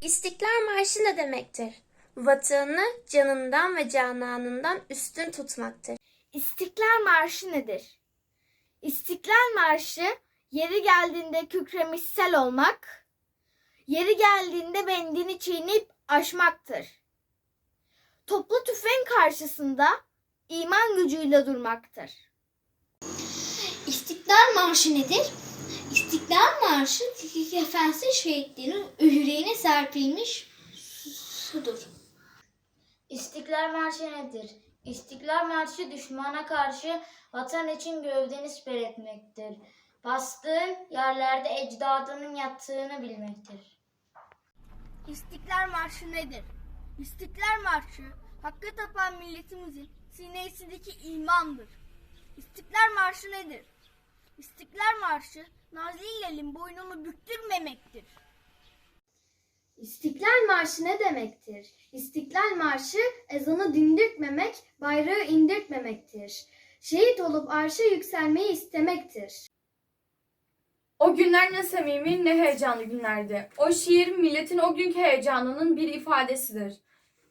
İstiklal Marşı ne demektir? Vatanını canından ve cananından üstün tutmaktır. İstiklal Marşı nedir? İstiklal Marşı yeri geldiğinde kükremiş sel olmak, yeri geldiğinde bendini çiğneyip aşmaktır. Toplu tüfeğin karşısında iman gücüyle durmaktır. İstiklal Marşı nedir? İstiklal Marşı kefensiz şehitlerin yüreğine serpilmiş sudur. İstiklal Marşı nedir? İstiklal Marşı düşmana karşı vatan için gövdeni siper etmektir. Bastığın yerlerde ecdadının yattığını bilmektir. İstiklal Marşı nedir? İstiklal Marşı hakkı tapan milletimizin sinesindeki imandır. İstiklal Marşı nedir? Marşı Nazillilerin boynunu büktürmemektir. İstiklal Marşı ne demektir? İstiklal Marşı ezanı dindirtmemek, bayrağı indirtmemektir. Şehit olup arşa yükselmeyi istemektir. O günler ne samimi ne heyecanlı günlerdi. O şiir milletin o günkü heyecanının bir ifadesidir.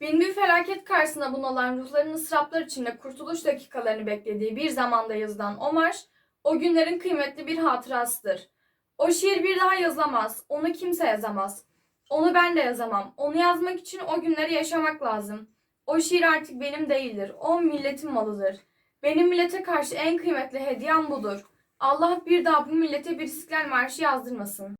Bin bir felaket karşısında bunalan ruhların ıstıraplar içinde kurtuluş dakikalarını beklediği bir zamanda yazılan o marş, o günlerin kıymetli bir hatırasıdır. O şiir bir daha yazılamaz, onu kimse yazamaz. Onu ben de yazamam. Onu yazmak için o günleri yaşamak lazım. O şiir artık benim değildir. O milletin malıdır. Benim millete karşı en kıymetli hediyem budur. Allah bir daha bu millete bir İstiklal Marşı yazdırmasın.